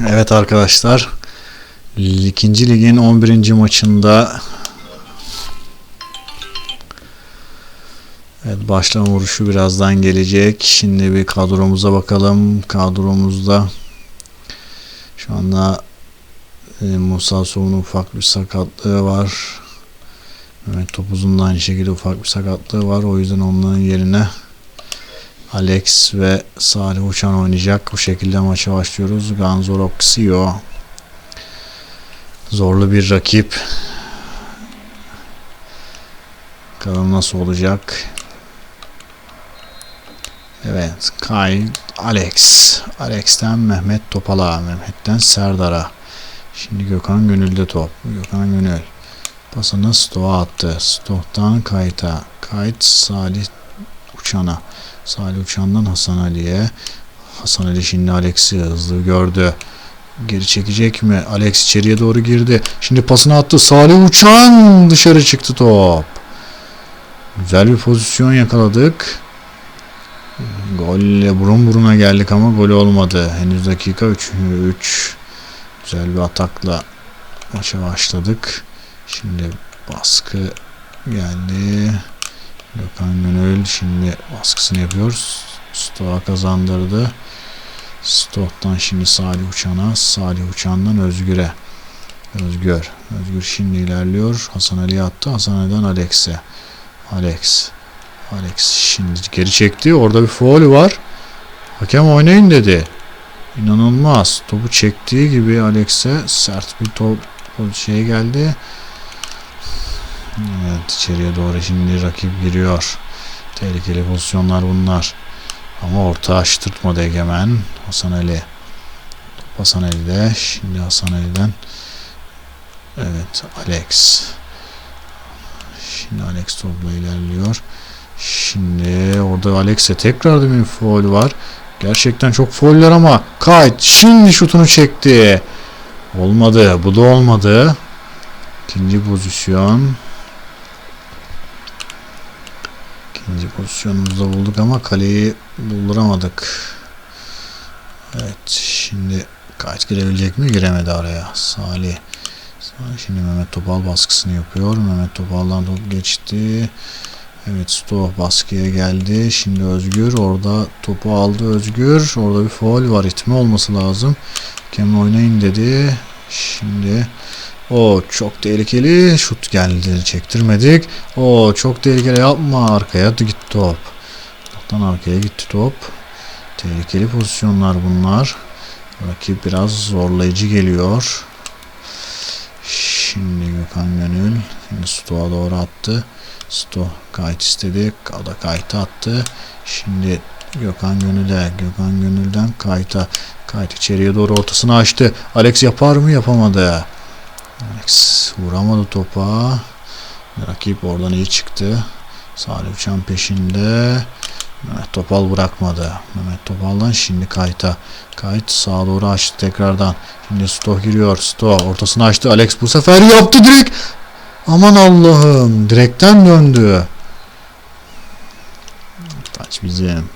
Evet arkadaşlar. ikinci ligin 11. maçında Evet başlama vuruşu birazdan gelecek. Şimdi bir kadromuza bakalım. Kadromuzda şu anda e, Musa Soğun'un ufak bir sakatlığı var. Mehmet Topuz'un da aynı şekilde ufak bir sakatlığı var. O yüzden onların yerine Alex ve Salih Uçan oynayacak. Bu şekilde maça başlıyoruz. Ganzo Roxio. Zorlu bir rakip. Bakalım nasıl olacak. Evet. Kay, Alex. Alex'ten Mehmet Topal'a. Mehmet'ten Serdar'a. Şimdi Gökhan Gönül'de top. Gökhan Gönül. Pasını Stoğa attı. Stoğ'dan Kayt'a. Kayt Salih Uçan'a. Salih Uçan'dan Hasan Ali'ye. Hasan Ali şimdi Alex'i hızlı gördü. Geri çekecek mi? Alex içeriye doğru girdi. Şimdi pasını attı. Salih Uçan dışarı çıktı top. Güzel bir pozisyon yakaladık. Golle burun buruna geldik ama gol olmadı. Henüz dakika 3. 3. Güzel bir atakla maça başladık. Şimdi baskı geldi. Gökhan Gönül şimdi baskısını yapıyoruz. Stoğa kazandırdı. Stoğ'dan şimdi Salih Uçan'a, Salih Uçan'dan Özgür'e. Özgür. Özgür şimdi ilerliyor. Hasan Ali'ye attı. Hasan Ali'den Alex'e. Alex. Alex şimdi geri çekti. Orada bir foul var. Hakem oynayın dedi. İnanılmaz. Topu çektiği gibi Alex'e sert bir top şey geldi. Evet içeriye doğru şimdi rakip giriyor. Tehlikeli pozisyonlar bunlar. Ama orta açtırtmadı Egemen. Hasan Ali. Hasan Ali'de. Şimdi Hasan Ali'den Evet Alex. Şimdi Alex topla ilerliyor. Şimdi orada Alex'e tekrar bir foul var. Gerçekten çok fauller ama Kayt şimdi şutunu çekti. Olmadı. Bu da olmadı. İkinci pozisyon. İkinci pozisyonumuzda bulduk ama kaleyi bulduramadık. Evet şimdi Kayt girebilecek mi? Giremedi araya. Salih. Salih şimdi Mehmet Topal baskısını yapıyor. Mehmet Topal'dan top geçti. Evet Sto baskıya geldi. Şimdi Özgür orada topu aldı Özgür. Orada bir faul var. itme olması lazım. Kemal oynayın dedi. Şimdi o çok tehlikeli. Şut geldi. Çektirmedik. O çok tehlikeli yapma. Arkaya gitti top. Toptan arkaya gitti top. Tehlikeli pozisyonlar bunlar. Rakip biraz zorlayıcı geliyor. Şimdi Gökhan Gönül. Şimdi Stoğa doğru attı. Sto kayıt istedi. O da kayıtı attı. Şimdi Gökhan Gönül'e. Gökhan Gönül'den kayıta. Kayıt içeriye doğru ortasını açtı. Alex yapar mı? Yapamadı. Alex vuramadı topa. Rakip oradan iyi çıktı. Salih Uçan peşinde. Mehmet Topal bırakmadı. Mehmet Topal'dan şimdi Kayta. Kayıt sağa doğru açtı tekrardan. Şimdi Sto giriyor. Sto ortasını açtı. Alex bu sefer yaptı direkt. Aman Allah'ım. Direkten döndü. Taç bizim.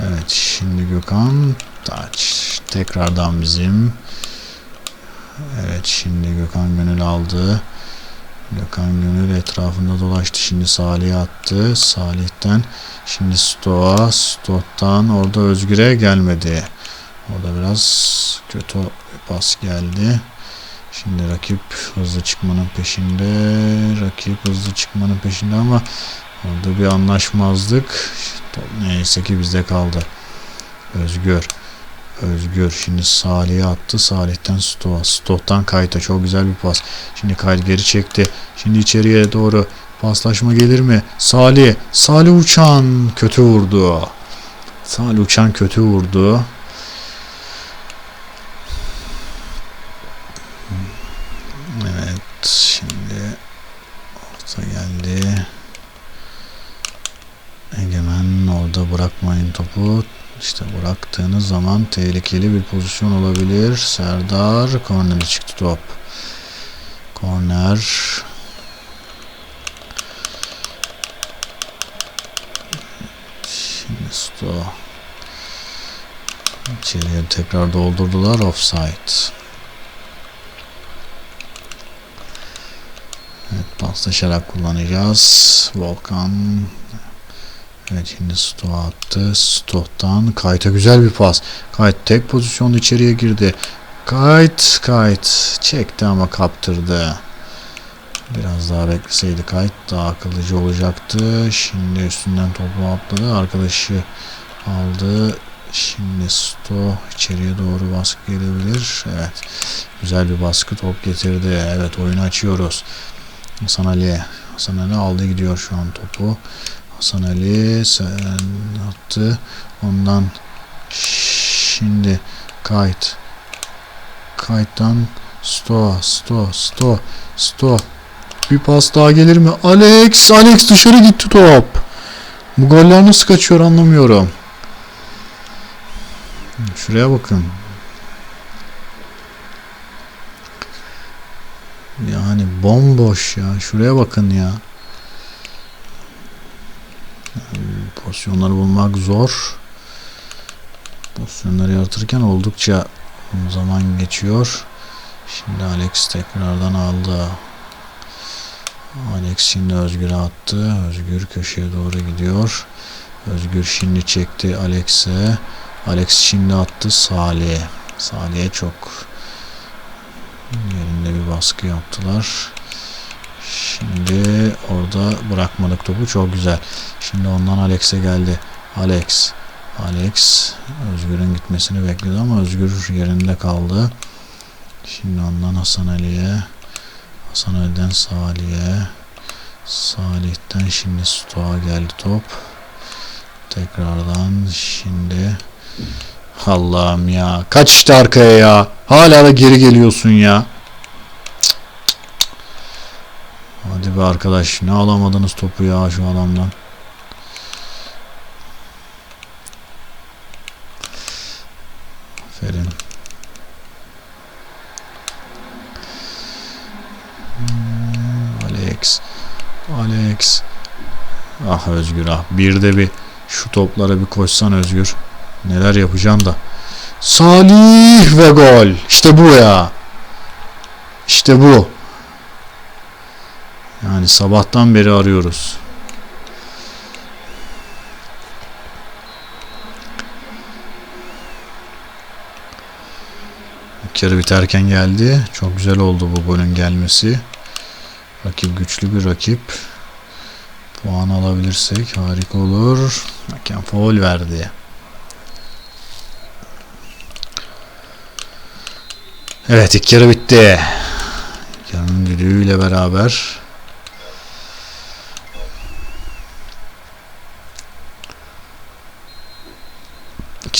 Evet şimdi Gökhan. Taç. Tekrardan bizim. Evet şimdi Gökhan Gönül aldı. Gökhan Gönül etrafında dolaştı. Şimdi Salih'e attı. Salih'ten şimdi Stoğa. Stoğ'dan orada Özgür'e gelmedi. Orada biraz kötü pas geldi. Şimdi rakip hızlı çıkmanın peşinde. Rakip hızlı çıkmanın peşinde ama orada bir anlaşmazlık. Neyse ki bizde kaldı. Özgür. Özgür şimdi Salih'e attı. Salih'ten Stoğa. Stoğ'tan Kayt'a çok güzel bir pas. Şimdi Kayt geri çekti. Şimdi içeriye doğru paslaşma gelir mi? Salih. Salih Uçan kötü vurdu. Salih Uçan kötü vurdu. Evet şimdi orta geldi. Egemen orada bırakmayın topu. İşte bıraktığınız zaman tehlikeli bir pozisyon olabilir. Serdar korneri çıktı top. Korner. Şimdi Sto. İçeriye tekrar doldurdular. Offside. Evet paslaşarak kullanacağız. Volkan Evet şimdi Sto attı. Sto'dan Kayt'a güzel bir pas. Kayt tek pozisyonda içeriye girdi. Kayt Kayt çekti ama kaptırdı. Biraz daha bekleseydi Kayt daha akıllıcı olacaktı. Şimdi üstünden topu atladı. Arkadaşı aldı. Şimdi Sto içeriye doğru baskı gelebilir. Evet. Güzel bir baskı top getirdi. Evet oyunu açıyoruz. Hasan Ali. Hasan Ali aldı gidiyor şu an topu. Hasan Ali sen attı. Ondan şimdi kayıt. Kayıttan sto sto sto sto bir pas daha gelir mi? Alex Alex dışarı gitti top. Bu goller nasıl kaçıyor anlamıyorum. Şuraya bakın. Yani bomboş ya. Şuraya bakın ya. Pozisyonları bulmak zor. Pozisyonları yaratırken oldukça zaman geçiyor. Şimdi Alex tekrardan aldı. Alex şimdi Özgür'e attı. Özgür köşeye doğru gidiyor. Özgür şimdi çekti Alex'e. Alex şimdi attı Salih'e. Salih'e çok yerinde bir baskı yaptılar. Şimdi orada bırakmadık topu. Çok güzel. Şimdi ondan Alex'e geldi. Alex. Alex Özgür'ün gitmesini bekledi ama Özgür yerinde kaldı. Şimdi ondan Hasan Ali'ye. Hasan Ali'den Salih'e. Salih'ten şimdi Stoğa geldi top. Tekrardan şimdi Allah'ım ya. Kaç işte arkaya ya. Hala da geri geliyorsun ya. Hadi be arkadaş. Ne alamadınız topu ya şu adamdan. Aferin. Hmm, Alex. Alex. Ah Özgür ah. Bir de bir şu toplara bir koşsan Özgür. Neler yapacağım da. Salih ve gol. İşte bu ya. İşte bu. Yani sabahtan beri arıyoruz. Yarı biterken geldi. Çok güzel oldu bu golün gelmesi. Rakip güçlü bir rakip. Puan alabilirsek harika olur. Hakem foul verdi. Evet ilk yarı bitti. Yarının düdüğüyle beraber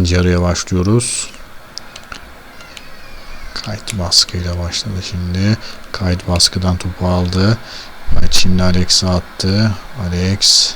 ikinci yarıya başlıyoruz. Kayıt baskıyla başladı şimdi. Kayıt baskıdan topu aldı. Kayıt şimdi Alex'e attı. Alex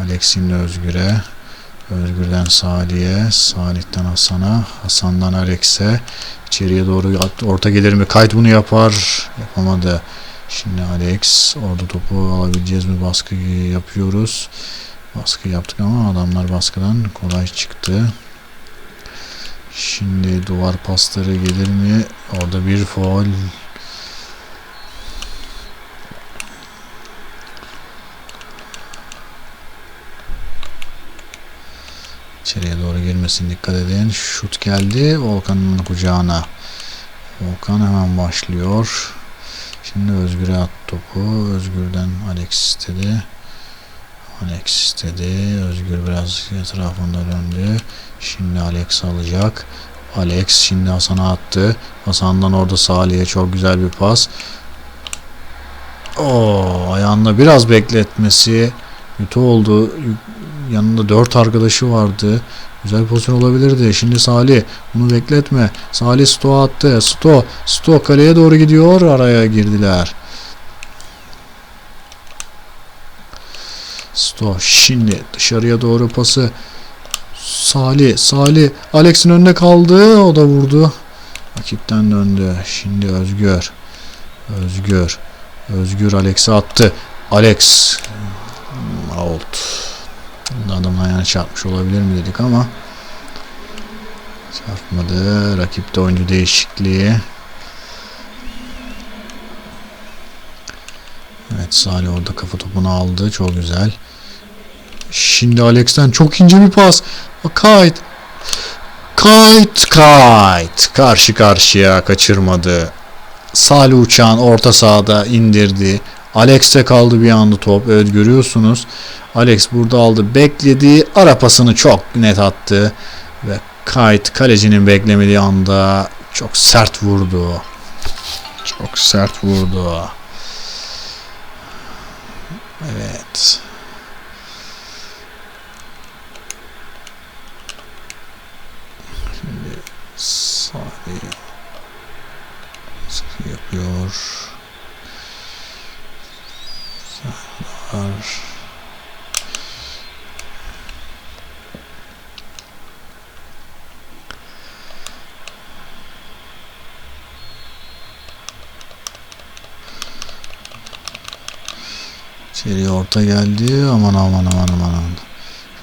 Alex şimdi Özgür'e. Özgür'den Salih'e, Salih'ten Hasan'a, Hasan'dan Alex'e içeriye doğru. Orta gelir mi? Kayıt bunu yapar. Yapamadı. Şimdi Alex orada topu alabileceğiz mi? Baskı yapıyoruz. Baskı yaptık ama adamlar baskıdan kolay çıktı. Şimdi duvar pasları gelir mi? Orada bir foul. İçeriye doğru girmesin dikkat edin. Şut geldi Volkan'ın kucağına. Volkan hemen başlıyor. Şimdi Özgür'e at topu. Özgür'den Alex istedi. Alex istedi. Özgür biraz etrafında döndü. Şimdi Alex alacak. Alex şimdi Hasan'a attı. Hasan'dan orada Salih'e çok güzel bir pas. O ayağında biraz bekletmesi kötü oldu. Yanında dört arkadaşı vardı. Güzel pozisyon olabilirdi. Şimdi Salih bunu bekletme. Salih Sto attı. Sto, Sto kaleye doğru gidiyor. Araya girdiler. Sto şimdi dışarıya doğru pası. Salih Salih. Alex'in önüne kaldı. O da vurdu. Rakipten döndü. Şimdi Özgür. Özgür. Özgür Alex'e attı. Alex. Out. Adamın ayağına çarpmış olabilir mi dedik ama Çarpmadı. Rakipte oyuncu değişikliği. Evet Salih orada kafa topunu aldı. Çok güzel. Şimdi Alex'ten çok ince bir pas. Kayt. Kayt. Kayt. Karşı karşıya kaçırmadı. Salih Uçan orta sahada indirdi. Alex'te kaldı bir anda top. Evet görüyorsunuz. Alex burada aldı. Bekledi. Ara pasını çok net attı. Ve Kayt kalecinin beklemediği anda çok sert vurdu. Çok sert vurdu. Evet. Baskı yapıyor. Serdar İçeriye orta geldi. Aman aman aman aman.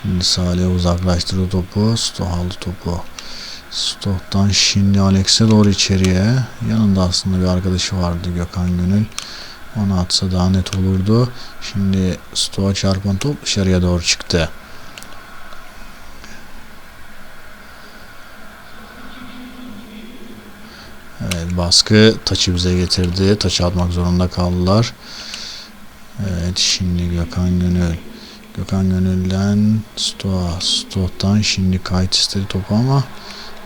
Şimdi Salih uzaklaştırdı topu. Stoh aldı topu. Stoh'tan şimdi Alex'e doğru içeriye. Yanında aslında bir arkadaşı vardı Gökhan Gönül. Onu atsa daha net olurdu. Şimdi Stoh'a çarpan top dışarıya doğru çıktı. Evet baskı taçı bize getirdi. Taçı atmak zorunda kaldılar. Evet şimdi Gökhan Gönül. Gökhan Gönül'den Stoğa. Stoğ'dan şimdi Kayıt istedi topu ama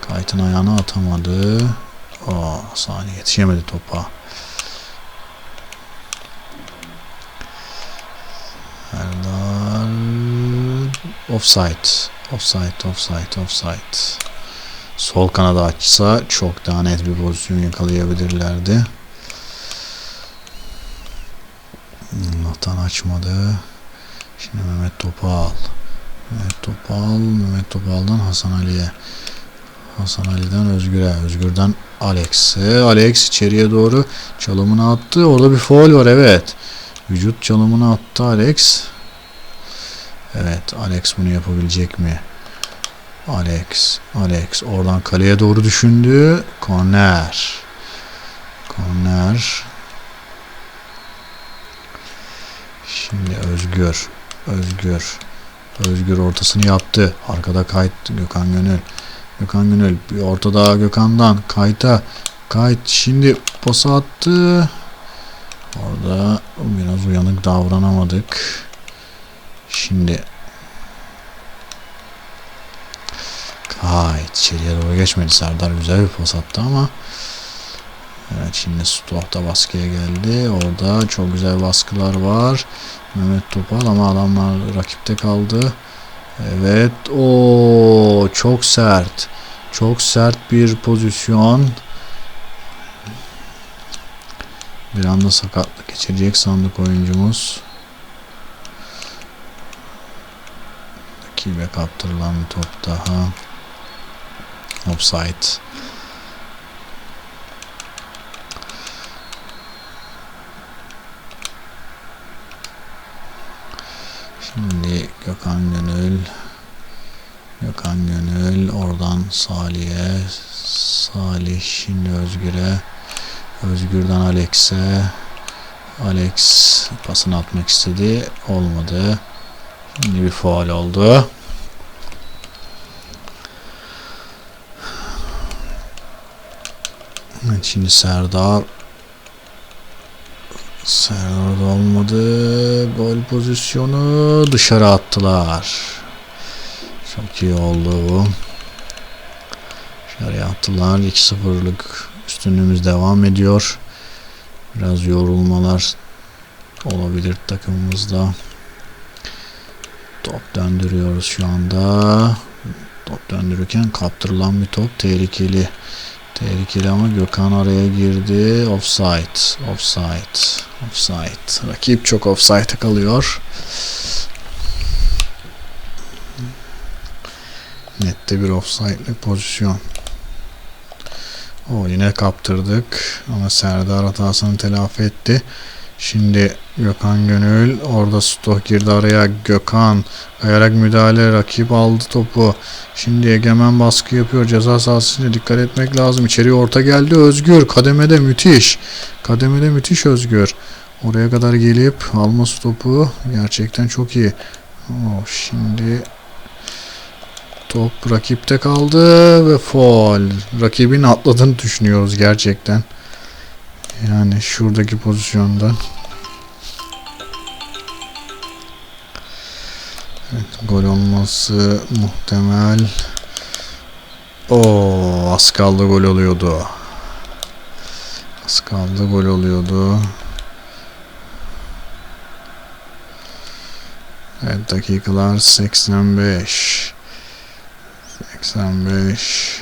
Kayıt'ın ayağına atamadı. O saniye yetişemedi topa. Erdal offside. Offside, offside, offside. Sol kanada açsa çok daha net bir pozisyon yakalayabilirlerdi. Allah'tan açmadı. Şimdi Mehmet Topal. Mehmet Topal, Mehmet Topal'dan Hasan Ali'ye. Hasan Ali'den Özgür'e. Özgür'den Alex'e. Alex içeriye doğru çalımını attı. Orada bir foul var evet. Vücut çalımını attı Alex. Evet Alex bunu yapabilecek mi? Alex. Alex oradan kaleye doğru düşündü. Korner. Korner. Şimdi Özgür. Özgür. Özgür ortasını yaptı. Arkada kayıt Gökhan Gönül. Gökhan Gönül bir ortada Gökhan'dan kayta. Kayıt şimdi pası attı. Orada biraz uyanık davranamadık. Şimdi Kayıt içeriye doğru geçmedi. Serdar güzel bir pas attı ama Evet şimdi Stoh'ta baskıya geldi. Orada çok güzel baskılar var. Mehmet Topal ama adamlar rakipte kaldı. Evet. o çok sert. Çok sert bir pozisyon. Bir anda sakatlık geçirecek sandık oyuncumuz. Rakibe kaptırılan bir top daha. Offside. Şimdi Gökhan Gönül Gökhan Gönül oradan Salih'e Salih şimdi Özgür'e Özgür'den Alex'e Alex pasını atmak istedi olmadı. Şimdi bir faal oldu. Şimdi Serdar Serdar olmadı. Gol pozisyonu dışarı attılar. Çok iyi oldu bu. Dışarıya attılar. 2-0'lık üstünlüğümüz devam ediyor. Biraz yorulmalar olabilir takımımızda. Top döndürüyoruz şu anda. Top döndürürken kaptırılan bir top tehlikeli. Tehlikeli ama Gökhan araya girdi. Offside. Offside. Offside. Rakip çok offside'e kalıyor. Nette bir offside'lik pozisyon. O yine kaptırdık. Ama Serdar hatasını telafi etti. Şimdi Gökhan Gönül orada Stoh girdi araya Gökhan kayarak müdahale rakip aldı topu. Şimdi Egemen baskı yapıyor ceza sahasına dikkat etmek lazım. İçeriye orta geldi Özgür kademede müthiş. Kademede müthiş Özgür. Oraya kadar gelip alması topu gerçekten çok iyi. Oh, şimdi top rakipte kaldı ve foul. Rakibin atladığını düşünüyoruz gerçekten. Yani şuradaki pozisyonda. Evet, gol olması muhtemel. O az kaldı gol oluyordu. Az kaldı gol oluyordu. Evet dakikalar 85. 85.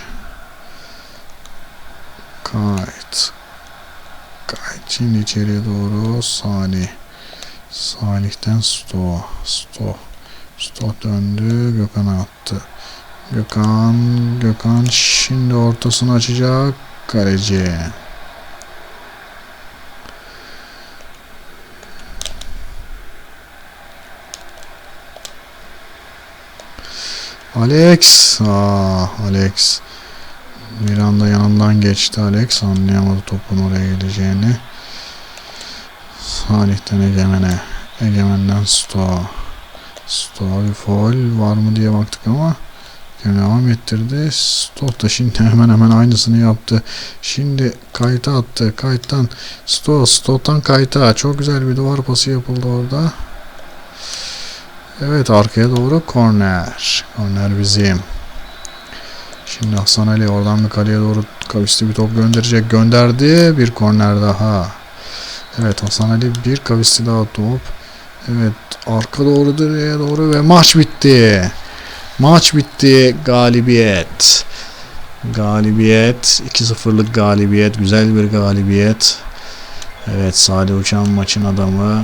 Kayıt. Kayıt şimdi içeriye doğru Salih. Salih'ten Sto. Sto. Sto döndü. Gökhan'a attı. Gökhan. Gökhan şimdi ortasını açacak. Kaleci. Alex. Aa, Alex. Bir anda yanından geçti Alex. Anlayamadı topun oraya gideceğini. Salih'ten Egemen'e. Egemen'den Stoa. Stoa bir foul var mı diye baktık ama devam ettirdi. Stoa da şimdi hemen hemen aynısını yaptı. Şimdi kayıta attı. Kayıttan Stoa. Stoa'dan kayıta. Çok güzel bir duvar pası yapıldı orada. Evet arkaya doğru korner. Korner bizim. Şimdi Hasan Ali oradan bir kaleye doğru kavisli bir top gönderecek. Gönderdi. Bir korner daha. Evet Hasan Ali bir kavisli daha top. Evet arka doğru direğe doğru ve maç bitti. Maç bitti. Galibiyet. Galibiyet. 2-0'lık galibiyet. Güzel bir galibiyet. Evet Salih Uçan maçın adamı.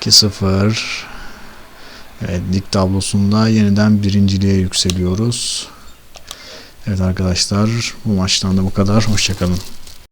2-0. Evet lig tablosunda yeniden birinciliğe yükseliyoruz. Evet arkadaşlar bu maçtan da bu kadar. Hoşçakalın.